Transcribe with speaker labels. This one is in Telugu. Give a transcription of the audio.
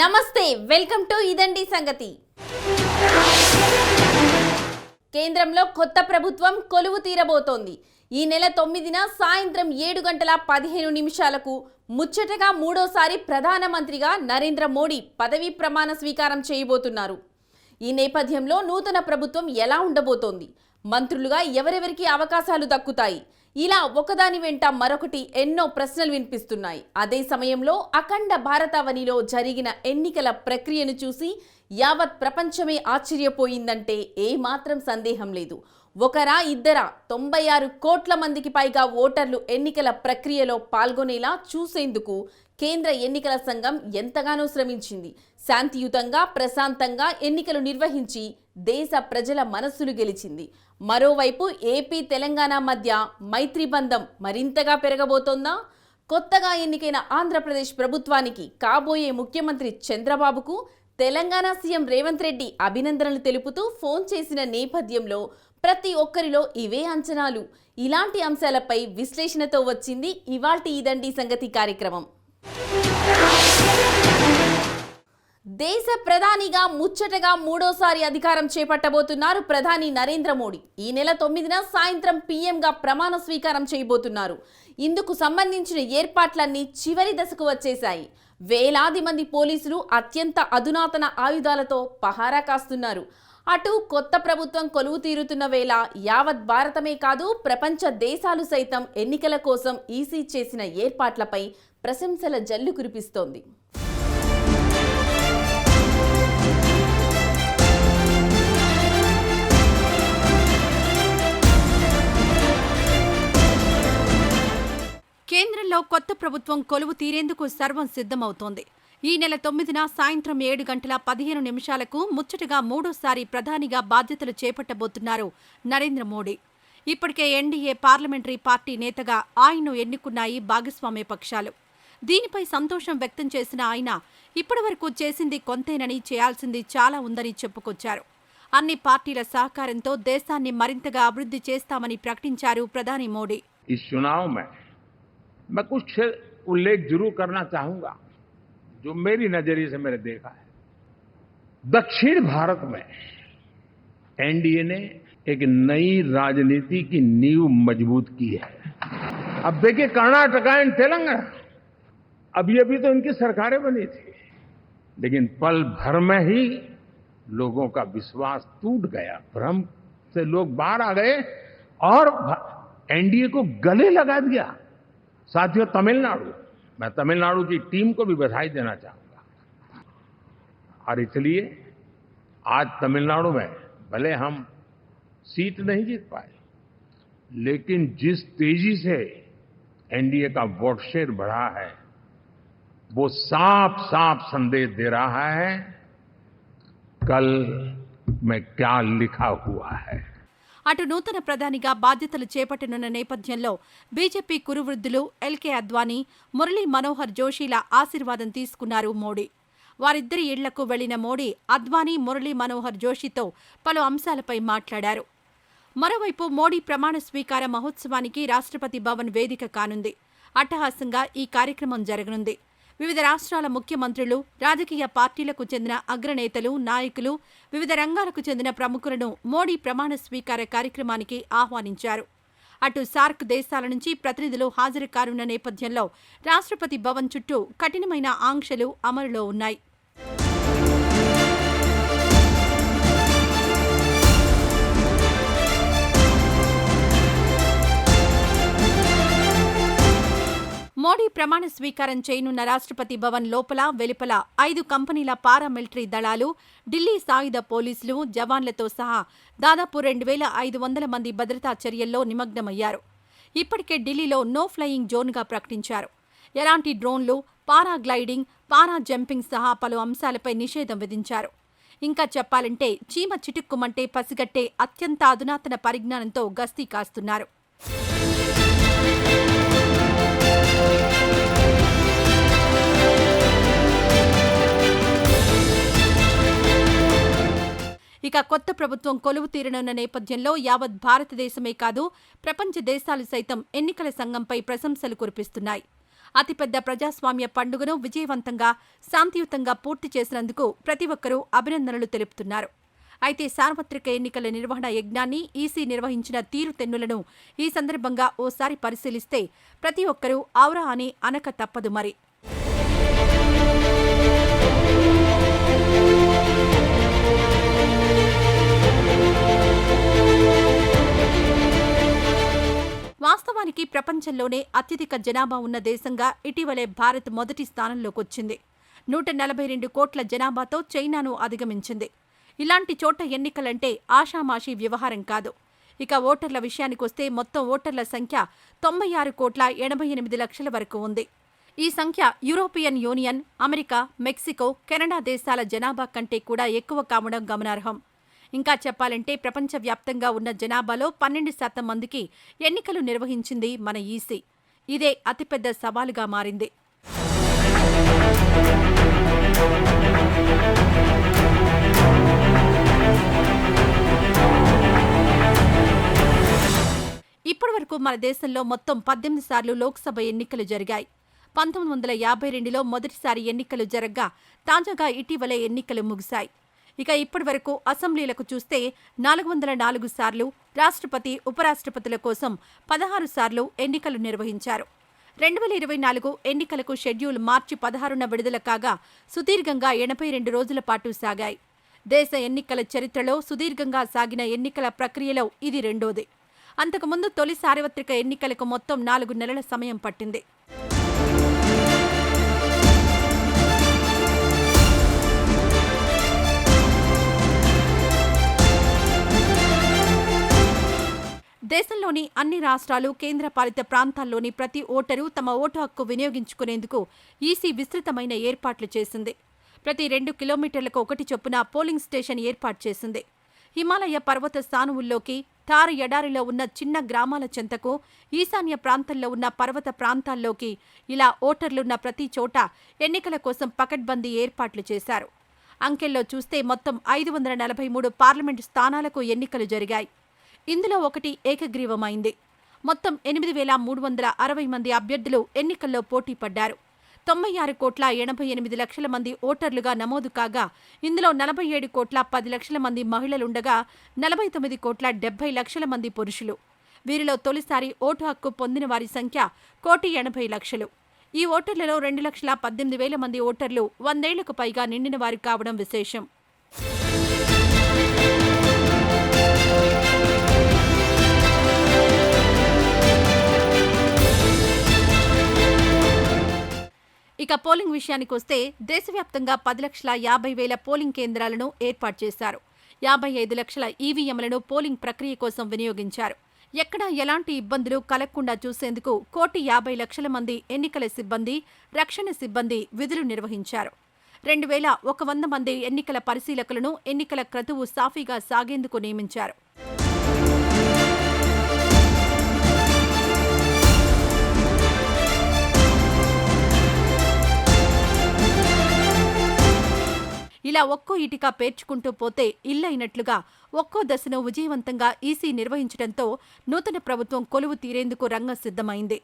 Speaker 1: నమస్తే వెల్కమ్ టు ఇదండి సంగతి. కేంద్రంలో కొత్త ప్రభుత్వం కొలువు తీరబోతోంది. ఈ నెల తొమ్మిదిన సాయంత్రం ఏడు గంటల పదిహేను నిమిషాలకు ముచ్చటగా మూడోసారి ప్రధానమంత్రిగా నరేంద్ర మోడీ పదవీ ప్రమాణ స్వీకారం చేయబోతున్నారు. ఈ నేపథ్యంలో నూతన ప్రభుత్వం ఎలా ఉండబోతోంది? మంత్రులుగా ఎవరెవరికి అవకాశాలు దక్కుతాయి? ఇలా ఒకదాని వెంట మరొకటి ఎన్నో ప్రశ్నలు వినిపిస్తున్నాయి. అదే సమయంలో అఖండ భారతావనిలో జరిగిన ఎన్నికల ప్రక్రియను చూసి యావత్ ప్రపంచమే ఆశ్చర్యపోయిందంటే ఏమాత్రం సందేహం లేదు. ఒకరా ఇద్దరా తొంభై ఆరు కోట్ల మందికి పైగా ఓటర్లు ఎన్నికల ప్రక్రియలో పాల్గొనేలా చూసేందుకు కేంద్ర ఎన్నికల సంఘం ఎంతగానో శ్రమించింది. శాంతియుతంగా ప్రశాంతంగా ఎన్నికలు నిర్వహించి దేశ ప్రజల మనస్సులు గెలిచింది. మరోవైపు ఏపీ తెలంగాణ మధ్య మైత్రి బంధం మరింతగా పెరగబోతోందా? కొత్తగా ఎన్నికైన ఆంధ్రప్రదేశ్ ప్రభుత్వానికి కాబోయే ముఖ్యమంత్రి చంద్రబాబుకు తెలంగాణ సీఎం రేవంత్ రెడ్డి అభినందనలు తెలుపుతూ ఫోన్ చేసిన నేపథ్యంలో ప్రతి ఒక్కరిలో ఇవే అంచనాలు. ఇలాంటి అంశాలపై విశ్లేషణతో వచ్చింది ఇవాల్టి ఇదండి సంగతి కార్యక్రమం. దేశ ప్రధానిగా ముచ్చటగా మూడోసారి అధికారం చేపట్టబోతున్నారు ప్రధాని నరేంద్ర మోడీ. ఈ నెల తొమ్మిదిన సాయంత్రం పీఎంగా ప్రమాణ స్వీకారం చేయబోతున్నారు. ఇందుకు సంబంధించిన ఏర్పాట్లన్నీ చివరి దశకు వచ్చేశాయి. వేలాది మంది పోలీసులు అత్యంత అధునాతన ఆయుధాలతో పహారా కాస్తున్నారు. అటు కొత్త ప్రభుత్వం కొలువు తీరుతున్న వేళ యావత్ భారతమే కాదు ప్రపంచ దేశాలు సైతం ఎన్నికల కోసం ఈసీ చేసిన ఏర్పాట్లపై ప్రశంసల జల్లు కురిపిస్తోంది.
Speaker 2: రాష్ట్రంలో కొత్త ప్రభుత్వం కొలువు తీరేందుకు సర్వం సిద్ధమవుతోంది. ఈ నెల తొమ్మిదిన సాయంత్రం ఏడు గంటల పదిహేను నిమిషాలకు ముచ్చటగా మూడోసారి ప్రధానిగా బాధ్యతలు చేపట్టబోతున్నారు నరేంద్ర మోడీ. ఇప్పటికే ఎన్డీఏ పార్లమెంటరీ పార్టీ నేతగా ఆయన్ను ఎన్నుకున్నాయి భాగస్వామ్య పక్షాలు. దీనిపై సంతోషం వ్యక్తం చేసిన ఆయన ఇప్పటివరకు చేసింది కొంతేనని చేయాల్సింది చాలా ఉందని చెప్పుకొచ్చారు. అన్ని పార్టీల సహకారంతో దేశాన్ని మరింతగా అభివృద్ధి చేస్తామని ప్రకటించారు ప్రధాని మోడీ.
Speaker 3: मैं कुछ उल्लेख ज़रूर करना चाहूँगा, जो मेरी नज़रिए से मैंने देखा है। दक्षिण भारत में एनडीए ने एक नई राजनीति की नींव मज़बूत की है। अब देखिए, कर्नाटका एंड तेलंगाना अभी अभी तो इनकी सरकारें बनी थी, लेकिन पल भर में ही लोगों का विश्वास टूट गया। भ्रम से लोग बाहर आ गए और एनडीए को गले लगा दिया। साथियों, तमिलनाडु। मैं तमिलनाडु की टीम को भी बधाई देना चाहूँगा। और इसलिए आज तमिलनाडु में भले हम सीट नहीं जीत पाए, लेकिन जिस तेज़ी से एनडीए का वोट शेयर बढ़ा है, वो साफ़ साफ़ संदेश दे रहा है, कल में क्या लिखा हुआ है।
Speaker 2: అటు నూతన ప్రధానిగా బాధ్యతలు చేపట్టనున్న నేపథ్యంలో బీజేపీ కురువృద్ధులు ఎల్కే అద్వానీ మురళీ మనోహర్ జోషీల ఆశీర్వాదం తీసుకున్నారు మోడీ. వారిద్దరి ఇళ్ళకు వెళ్ళిన మోడీ అద్వానీ మురళీ మనోహర్ జోషితో పలు అంశాలపై మాట్లాడారు. మరోవైపు మోడీ ప్రమాణ స్వీకార మహోత్సవానికి రాష్ట్రపతి భవన్ వేదిక కానుంది. అట్టహాసంగా ఈ కార్యక్రమం జరగనుంది. వివిధ రాష్ట్రాల ముఖ్యమంత్రులు రాజకీయ పార్టీలకు చెందిన అగ్రనేతలు నాయకులు వివిధ రంగాలకు చెందిన ప్రముఖులను మోడీ ప్రమాణ స్వీకార కార్యక్రమానికి ఆహ్వానించారు. అటు సార్క్ దేశాల నుంచి ప్రతినిధులు హాజరు కానున్న నేపథ్యంలో రాష్ట్రపతి భవన్ చుట్టూ కఠినమైన ఆంక్షలు అమలులో ఉన్నాయి. మోడీ ప్రమాణ స్వీకారం చేయనున్న రాష్ట్రపతి భవన్ లోపల వెలుపల ఐదు కంపెనీల పారామిలిటరీ దళాలు ఢిల్లీ సాయుధ పోలీసులు జవాన్లతో సహా దాదాపు రెండు వేల ఐదు వందల మంది భద్రతా చర్యల్లో నిమగ్నమయ్యారు. ఇప్పటికే ఢిల్లీలో నో ఫ్లయింగ్ జోన్గా ప్రకటించారు. ఎలాంటి డ్రోన్లు పారాగ్లైడింగ్ పారా జంపింగ్ సహా పలు అంశాలపై నిషేధం విధించారు. ఇంకా చెప్పాలంటే చీమ చిటుక్కుమంటే పసిగట్టే అత్యంత అధునాతన పరిజ్ఞానంతో గస్తీ కాస్తున్నారు. ఇక కొత్త ప్రభుత్వం కొలువు తీరనున్న నేపథ్యంలో యావత్ భారతదేశమే కాదు ప్రపంచ దేశాలు సైతం ఎన్నికల సంఘంపై ప్రశంసలు కురిపిస్తున్నాయి. అతిపెద్ద ప్రజాస్వామ్య పండుగను విజయవంతంగా శాంతియుతంగా పూర్తి చేసినందుకు ప్రతి ఒక్కరూ అభినందనలు తెలుపుతున్నారు. అయితే సార్వత్రిక ఎన్నికల నిర్వహణ యజ్ఞాన్ని ఈసీ నిర్వహించిన తీరుతెన్నులను ఈ సందర్భంగా ఓసారి పరిశీలిస్తే ప్రతి ఒక్కరూ ఔరా అని అనక తప్పదు మరి. ప్రపంచంలోనే అత్యధిక జనాభా ఉన్న దేశంగా ఇటీవలే భారత్ మొదటి స్థానంలోకొచ్చింది. నూట నలభై రెండు కోట్ల జనాభాతో చైనాను అధిగమించింది. ఇలాంటి చోట ఎన్నికలంటే ఆషామాషీ వ్యవహారం కాదు. ఇక ఓటర్ల విషయానికొస్తే మొత్తం ఓటర్ల సంఖ్య తొంభై ఆరు కోట్ల ఎనభై ఎనిమిది లక్షల వరకు ఉంది. ఈ సంఖ్య European Union America Mexico Canada దేశాల జనాభా కంటే కూడా ఎక్కువ కావడం గమనార్హం. ఇంకా చెప్పాలంటే ప్రపంచవ్యాప్తంగా ఉన్న జనాభాలో పన్నెండు శాతం మందికి ఎన్నికలు నిర్వహించింది మన ఈసీ. ఇదే అతిపెద్ద సవాలుగా మారింది. ఇప్పటివరకు మన దేశంలో మొత్తం పద్దెనిమిది సార్లు లోక్సభ ఎన్నికలు జరిగాయి. పంతొమ్మిది వందల యాభై రెండులో మొదటిసారి ఎన్నికలు జరగ్గా తాజాగా ఇటీవలే ఎన్నికలు ముగిశాయి. ఇక ఇప్పటి వరకు అసెంబ్లీలకు చూస్తే నాలుగు వందల నాలుగు సార్లు రాష్ట్రపతి ఉపరాష్ట్రపతుల కోసం పదహారు సార్లు ఎన్నికలు నిర్వహించారు. రెండు వేల ఇరవై నాలుగు ఎన్నికలకు షెడ్యూల్ మార్చి పదహారున విడుదల కాగా సుదీర్ఘంగా ఎనభై రెండు రోజుల పాటు సాగాయి. దేశ ఎన్నికల చరిత్రలో సుదీర్ఘంగా సాగిన ఎన్నికల ప్రక్రియలో ఇది రెండోది. అంతకుముందు తొలి సార్వత్రిక ఎన్నికలకు మొత్తం నాలుగు నెలల సమయం పట్టింది. దేశంలోని అన్ని రాష్ట్రాలు కేంద్రపాలిత ప్రాంతాల్లోని ప్రతి ఓటరు తమ ఓటు హక్కు వినియోగించుకునేందుకు ఈసీ విస్తృతమైన ఏర్పాట్లు చేసింది. ప్రతి రెండు కిలోమీటర్లకు ఒకటి చొప్పున పోలింగ్ స్టేషన్ ఏర్పాటు చేసింది. హిమాలయ పర్వత స్థానువుల్లోకి తార ఎడారిలో ఉన్న చిన్న గ్రామాల చెంతకు ఈశాన్య ప్రాంతంలో ఉన్న పర్వత ప్రాంతాల్లోకి ఇలా ఓటర్లున్న ప్రతి చోట ఎన్నికల కోసం పకడ్బందీ ఏర్పాట్లు చేశారు. అంకెల్లో చూస్తే మొత్తం ఐదు వందల నలభై మూడు పార్లమెంటు స్థానాలకు ఎన్నికలు జరిగాయి. ఇందులో ఒకటి ఏకగ్రీవమైంది. మొత్తం ఎనిమిది వేల మూడు వందల అరవై మంది అభ్యర్థులు ఎన్నికల్లో పోటీ పడ్డారు. తొంభై ఆరు కోట్ల ఎనభై ఎనిమిది లక్షల మంది ఓటర్లుగా నమోదు కాగా ఇందులో నలభై ఏడు కోట్ల పది లక్షల మంది మహిళలుండగా నలభై తొమ్మిది కోట్ల డెబ్బై లక్షల మంది పురుషులు. వీరిలో తొలిసారి ఓటు హక్కు పొందిన వారి సంఖ్య కోటి ఎనభై లక్షలు. ఈ ఓటర్లలో రెండు లక్షల పద్దెనిమిది వేల మంది ఓటర్లు వందేళ్ళకు పైగా నిండిన వారు కావడం విశేషం. ఇక పోలింగ్ విషయానికొస్తే దేశవ్యాప్తంగా పది లక్షల యాభై వేల పోలింగ్ కేంద్రాలను ఏర్పాటు చేశారు. యాభై ఐదు లక్షల ఈవీఎంలను పోలింగ్ ప్రక్రియ కోసం వినియోగించారు. ఎక్కడా ఎలాంటి ఇబ్బందులు కలగకుండా చూసేందుకు కోటి యాభై లక్షల మంది ఎన్నికల సిబ్బంది రక్షణ సిబ్బంది విధులు నిర్వహించారు. రెండు వేల ఒక వంద మంది ఎన్నికల పరిశీలకులను ఎన్నికల క్రతువు సాఫీగా సాగేందుకు నియమించారు. ఇలా ఒక్కో ఇటిక పేర్చుకుంటూ పోతే ఇల్లైనట్లుగా ఒక్కో దశను విజయవంతంగా ఈసీ నిర్వహించడంతో నూతన ప్రభుత్వం కొలువు తీరేందుకు రంగం సిద్ధమైంది